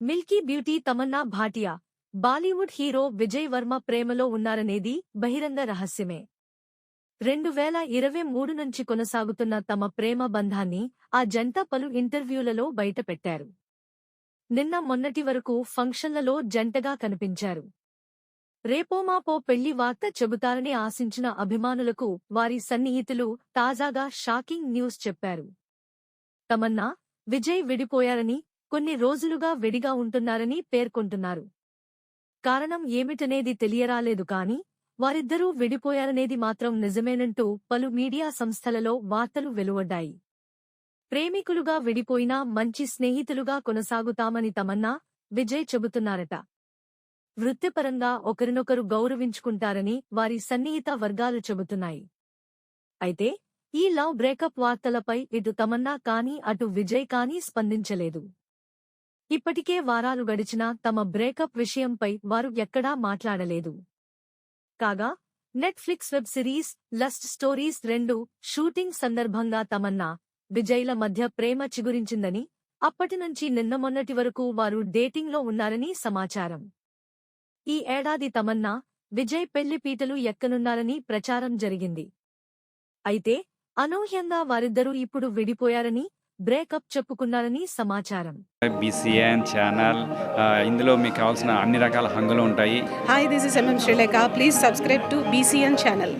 Milky beauty Tamannaah Bhatia Bollywood hero Vijay Varma ప్రేమలో ఉన్నారనేది బహిరంగ రహస్యమే. రెండు వేల ఇరవై మూడు నుంచి కొనసాగుతున్న తమ ప్రేమ బంధాన్ని ఆ జంట పలు ఇంటర్వ్యూలలో బయటపెట్టారు. నిన్న మొన్నటి వరకు ఫంక్షన్లలో జంటగా కనిపించారు. రేపోమాపో పెళ్ళి వార్త చెబుతారని ఆశించిన అభిమానులకు వారి సన్నిహితులు తాజాగా షాకింగ్ న్యూస్ చెప్పారు. తమన్నా విజయ్ విడిపోయారని కొన్ని రోజులుగా విడిగా ఉంటున్నారని పేర్కొంటున్నారు. కారణం ఏమిటనేది తెలియరాలేదు కాని వారిద్దరూ విడిపోయారనేది మాత్రం నిజమేనంటూ పలు మీడియా సంస్థలలో వార్తలు వెలువడ్డాయి. ప్రేమికులుగా విడిపోయినా మంచి స్నేహితులుగా కొనసాగుతామని తమన్నా విజయ్ చెబుతున్నారట. వృత్తిపరంగా ఒకరినొకరు గౌరవించుకుంటారని వారి సన్నిహిత వర్గాలు చెబుతున్నాయి. అయితే ఈ లవ్ బ్రేకప్ వార్తలపై ఇటు తమన్నా కానీ అటు విజయ్ కానీ స్పందించలేదు. ఇప్పటికే వారాలు గడిచినా తమ బ్రేకప్ విషయంపై వారు ఎక్కడా మాట్లాడలేదు. కాగా Netflix web series Lust Stories రెండు షూటింగ్ సందర్భంగా తమన్నా విజయ్ల మధ్య ప్రేమ చిగురించిందని అప్పటినుంచి నిన్న మొన్నటి వరకు వారు డేటింగ్లో ఉన్నారని సమాచారం. ఈ ఏడాది తమన్నా విజయ్ పెళ్ళి పీటలు ఎక్కనున్నారని ప్రచారం జరిగింది. అయితే అనూహ్యంగా వారిద్దరూ ఇప్పుడు విడిపోయారని బ్రేకప్ చెప్పుకున్నారని సమాచారం బీసీఎన్ ఛానల్ ఇందులో మీకు కావాల్సిన అన్ని రకాల హంగులు ఉంటాయి Hi, this is MM Sri Lanka. Please subscribe to BCN channel.